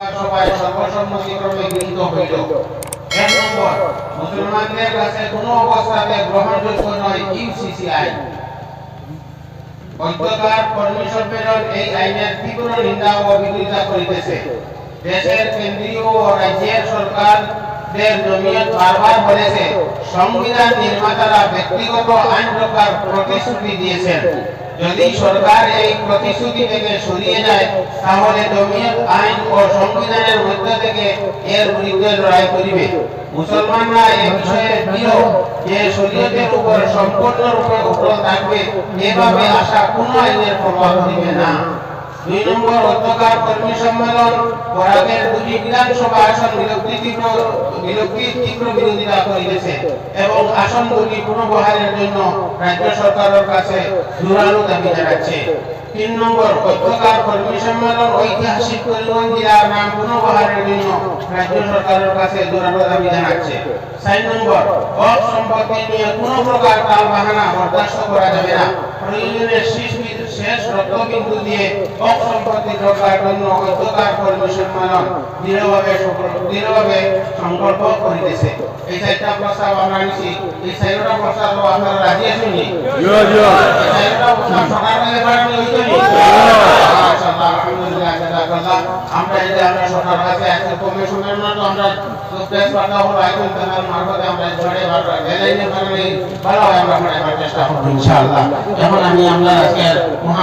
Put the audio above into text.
সভায় সর্বসম্মতিক্রমে গৃহীত এই আইনের তীব্র নিন্দা ও বিরোধিতা করিতেছে। দেশের কেন্দ্রীয় রাজ্যের জমিয়ত সংবিধানের মধ্য থেকে এর লড়াই যে উপর সম্পূর্ণরূপে উপর থাকবে, এভাবে আশা কোনো আইনের প্রভাব করিবে না। দুই নম্বর অধ্যকার কর্মী সম্মেলন, বরাকের দুটি বিধানসভা আসন বিলুপ্তি তীব্র বিলুপ্তি তীব্র বিরোধিতা করিতেছে এবং আসন দুটি পুনর্বহালের জন্য রাজ্য সরকারের কাছে জোরালো দাবি জানাচ্ছে। তিন নম্বর অধ্যকার কর্মী সম্মেলন ঐতিহাসিক করিমগঞ্জ জেলার নাম পুনর্বহালের জন্য রাজ্য সরকারের কাছে জোরালো দাবি জানাচ্ছে। চার নম্বর বক সম্পত্তি নিয়ে কোনো প্রকার টাল বাহানা বরদাস্ত করা যাবে না। প্রয়োজনে শেষ শেষ রক্তবিন্দু দিয়ে বক সম্পত্তি রক্ষার জন্য অধ্যকার কর্মী সম্মেলন দৃঢ়ভাবে দৃঢ়ভাবে সংকল্প করিতেছে। এই চারটা প্রস্তাব আমরা নিছি। এই চারটা প্রস্তাব আপনারা রাজি আছেন আমরা এই যে আমরা সরকার কাছে একটা কমিশনের মতো আমরা প্রেস বার্তা হলো আইকন তাদের মারফতে আমরা বার্তা এলাইনে কারণে ভালো আমরা চেষ্টা করব ইনশাআল্লাহ এখন আমি আমরা আজকে